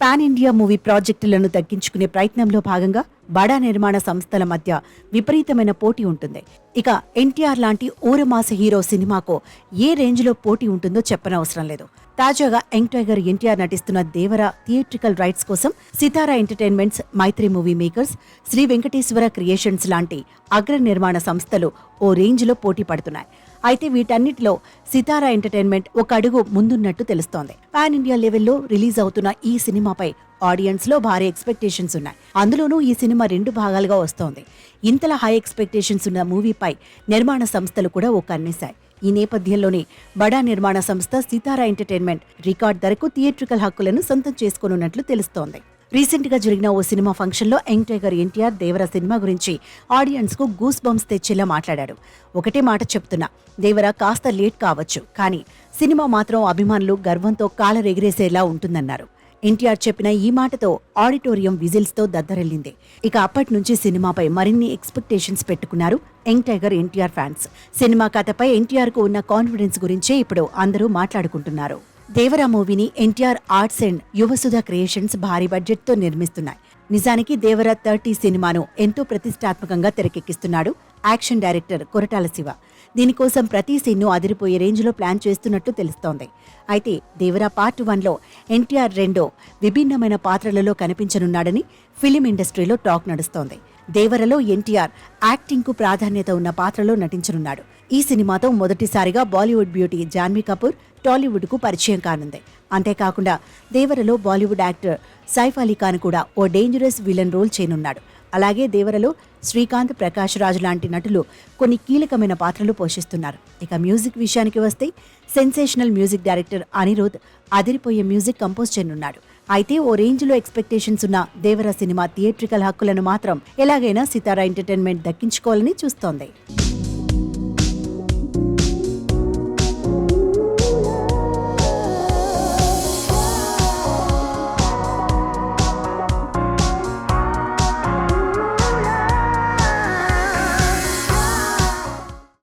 Pan India movie ప్రాజెక్టులను తగ్గించుకునే ప్రయత్నంలో భాగంగా బడా నిర్మాణ సంస్థల మధ్య విపరీతమైన పోటీ ఉంటుంది. ఇక ఎన్టీఆర్ లాంటి ఊరమాస హీరో సినిమాకు ఏ రేంజ్లో పోటీ ఉంటుందో చెప్పనవసరం లేదు. తాజాగా యంగ్ టైగర్ ఎన్టీఆర్ నటిస్తున్న దేవర థియేట్రికల్ రైట్స్ కోసం Sithara entertainments Mythri movie makers Sri Venkateswara creations లాంటి అగ్ర నిర్మాణ సంస్థలు ఓ రేంజ్లో పోటీ పడుతున్నాయి. అయితే వీటన్నిటిలో సితారా ఎంటర్టైన్మెంట్ ఒక అడుగు ముందున్నట్టు తెలుస్తోంది. పాన్ ఇండియా లెవెల్లో రిలీజ్ అవుతున్న ఈ సినిమాపై ఆడియన్స్లో భారీ ఎక్స్పెక్టేషన్స్ ఉన్నాయి. అందులోనూ ఈ సినిమా రెండు భాగాలుగా వస్తోంది. ఇంతలా హై ఎక్స్పెక్టేషన్స్ ఉన్న మూవీపై నిర్మాణ సంస్థలు కూడా ఓ కన్నేశాయి. ఈ నేపథ్యంలోనే బడా నిర్మాణ సంస్థ సితారా ఎంటర్టైన్మెంట్ రికార్డ్ ధరకు థియేట్రికల్ హక్కులను సొంతం చేసుకోనున్నట్లు తెలుస్తోంది. రీసెంట్గా జరిగిన ఓ సినిమా ఫంక్షన్లో young tiger NTR Devara cinema గురించి ఆడియన్స్కు గూస్ బంప్స్ తెచ్చేలా మాట్లాడాడు. ఒకటే మాట చెప్తున్నా దేవర కాస్త లేట్ కావచ్చు కానీ సినిమా మాత్రం అభిమానులు గర్వంతో కాలరెగిరేసేలా ఉంటుందన్నారు. ఎన్టీఆర్ చెప్పిన ఈ మాటతో ఆడిటోరియం విజిల్స్తో దద్దరెల్లింది. ఇక అప్పటి నుంచి సినిమాపై మరిన్ని ఎక్స్పెక్టేషన్స్ పెట్టుకున్నారు young tiger NTR fans. Cinema కథపై ఎన్టీఆర్కు ఉన్న కాన్ఫిడెన్స్ గురించే ఇప్పుడు అందరూ మాట్లాడుకుంటున్నారు. దేవరా మూవీని NTR arts and Yuvasudha creations భారీ బడ్జెట్తో నిర్మిస్తున్నాయి. నిజానికి దేవరా థర్టీ సినిమాను ఎంతో ప్రతిష్టాత్మకంగా తెరకెక్కిస్తున్నాడు యాక్షన్ డైరెక్టర్ కొరటాల శివ. దీనికోసం ప్రతి సీన్ను అదిరిపోయే రేంజ్లో ప్లాన్ చేస్తున్నట్టు తెలుస్తోంది. అయితే దేవరా పార్ట్ వన్లో ఎన్టీఆర్ రెండో విభిన్నమైన పాత్రలలో కనిపించనున్నాడని ఫిలిం ఇండస్ట్రీలో టాక్ నడుస్తోంది. దేవరలో ఎన్టీఆర్ యాక్టింగ్కు ప్రాధాన్యత ఉన్న పాత్రలో నటించనున్నాడు. ఈ సినిమాతో మొదటిసారిగా బాలీవుడ్ బ్యూటీ జాన్వీ కపూర్ టాలీవుడ్కు పరిచయం కానుంది. అంతేకాకుండా దేవరలో బాలీవుడ్ యాక్టర్ సైఫ్ అలీ ఖాన్ కూడా ఓ డేంజరస్ విలన్ రోల్ చేయనున్నాడు. అలాగే దేవరలో శ్రీకాంత్ ప్రకాష్ రాజ్ లాంటి నటులు కొన్ని కీలకమైన పాత్రలు పోషిస్తున్నారు. ఇక మ్యూజిక్ విషయానికి వస్తే సెన్సేషనల్ మ్యూజిక్ డైరెక్టర్ అనిరుద్ అదిరిపోయే మ్యూజిక్ కంపోజ్ చేయనున్నాడు. అయితే ఓ రేంజ్లో ఎక్స్పెక్టేషన్స్ ఉన్న దేవర సినిమా థియేట్రికల్ హక్కులను మాత్రం ఎలాగైనా సితారా ఎంటర్టైన్మెంట్ దక్కించుకోవాలని చూస్తోంది.